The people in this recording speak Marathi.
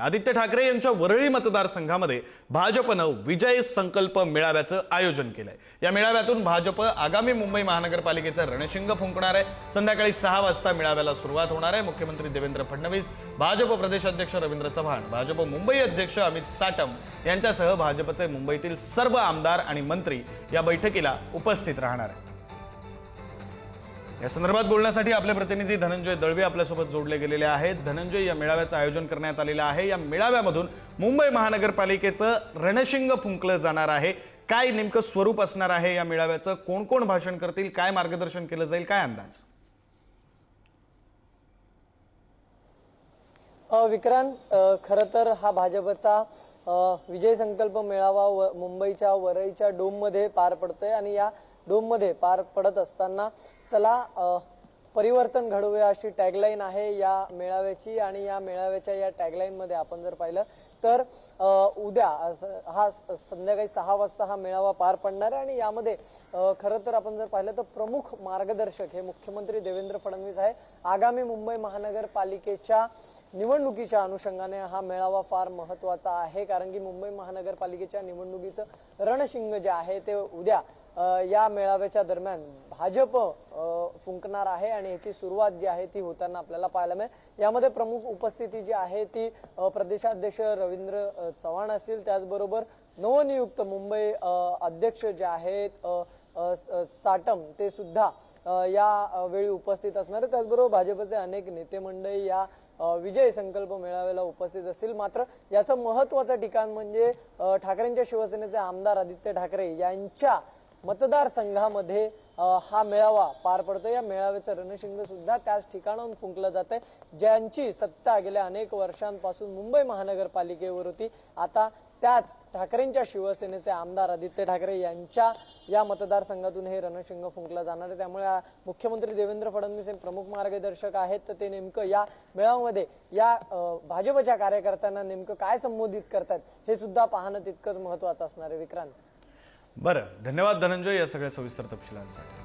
आदित्य ठाकरे यांच्या वरळी मतदारसंघामध्ये भाजपनं विजय संकल्प मेळाव्याचं आयोजन केलंय. या मेळाव्यातून भाजप आगामी मुंबई महानगरपालिकेचं रणशिंग फुंकणार आहे. संध्याकाळी सहा वाजता मेळाव्याला सुरुवात होणार आहे. मुख्यमंत्री देवेंद्र फडणवीस भाजप प्रदेशाध्यक्ष रवींद्र चव्हाण भाजप मुंबई अध्यक्ष अमित साटम यांच्यासह भाजपचे मुंबईतील सर्व आमदार आणि मंत्री या बैठकीला उपस्थित राहणार आहेत. या संदर्भात बोलण्यासाठी आपले प्रतिनिधी धनंजय दळवे आपल्यासोबत जोडले गेलेले आहेत. धनंजय या मेळाव्याचं आयोजन करण्यात आलेलं आहे. या मेळाव्यामधून मुंबई महानगरपालिकेचं रणशिंग फुंकलं जाणार आहे. काय नेमकं स्वरूप असणार आहे या मेळाव्याचं? कोण कोण भाषण करतील? काय मार्गदर्शन केलं जाईल? काय अंदाज? विक्रांत खरं तर हा भाजपचा विजय संकल्प मेळावा व मुंबईच्या वरईच्या डोममध्ये पार पडतोय आणि या डोममध्ये पार पडत असताना चला परिवर्तन घडवूया अशी टॅगलाईन आहे या मेळाव्याची आणि या मेळाव्याच्या या टॅगलाईनमध्ये आपण जर पाहिलं तर उद्या हा संध्याकाळी सहा वाजता हा मेळावा पार पडणार आहे आणि यामध्ये खरं तर आपण जर पाहिलं तर प्रमुख मार्गदर्शक हे मुख्यमंत्री देवेंद्र फडणवीस आहे. आगामी मुंबई महानगरपालिकेच्या निवडणुकीच्या अनुषंगाने हा मेळावा फार महत्त्वाचा आहे कारण की मुंबई महानगरपालिकेच्या निवडणुकीचं रणशिंग जे आहे ते उद्या या मेळाव्याच्या दरम्यान भाजप फुंकणार आहे आणि याची सुरुवात जी आहे ती होताना आपल्याला पाहायला मिळेल. यामध्ये प्रमुख उपस्थिती जी आहे ती प्रदेशाध्यक्ष रवींद्र चव्हाण असतील त्याचबरोबर नवनियुक्त मुंबई अध्यक्ष जे आहेत साटम ते सुद्धा या वेळी उपस्थित असणार. आहे त्याचबरोबर भाजपचे अनेक नेते मंडळी या विजय संकल्प मेळाव्याला उपस्थित असतील. मात्र याचं महत्वाचं ठिकाण म्हणजे ठाकरेंच्या शिवसेनेचे आमदार आदित्य ठाकरे यांच्या मतदारसंघामध्ये हा मेळावा पार पडतो या मेळाव्याचं रणशिंग सुद्धा त्याच ठिकाणाहून फुंकलं जात आहे ज्यांची सत्ता गेल्या अनेक वर्षांपासून मुंबई महानगरपालिकेवर होती आता त्याच ठाकरेंच्या शिवसेनेचे आमदार आदित्य ठाकरे यांच्या या मतदारसंघातून हे रणशिंग फुंकलं जाणार आहे. त्यामुळे मुख्यमंत्री देवेंद्र फडणवीस हे प्रमुख मार्गदर्शक आहेत. तर ते नेमकं या मेळाव्यामध्ये या भाजपच्या कार्यकर्त्यांना नेमकं काय संबोधित करतात हे सुद्धा पाहणं तितकंच महत्वाचं असणार आहे. विक्रांत. बरं धन्यवाद धनंजय या सगळ्या सविस्तर तपशिलांसाठी.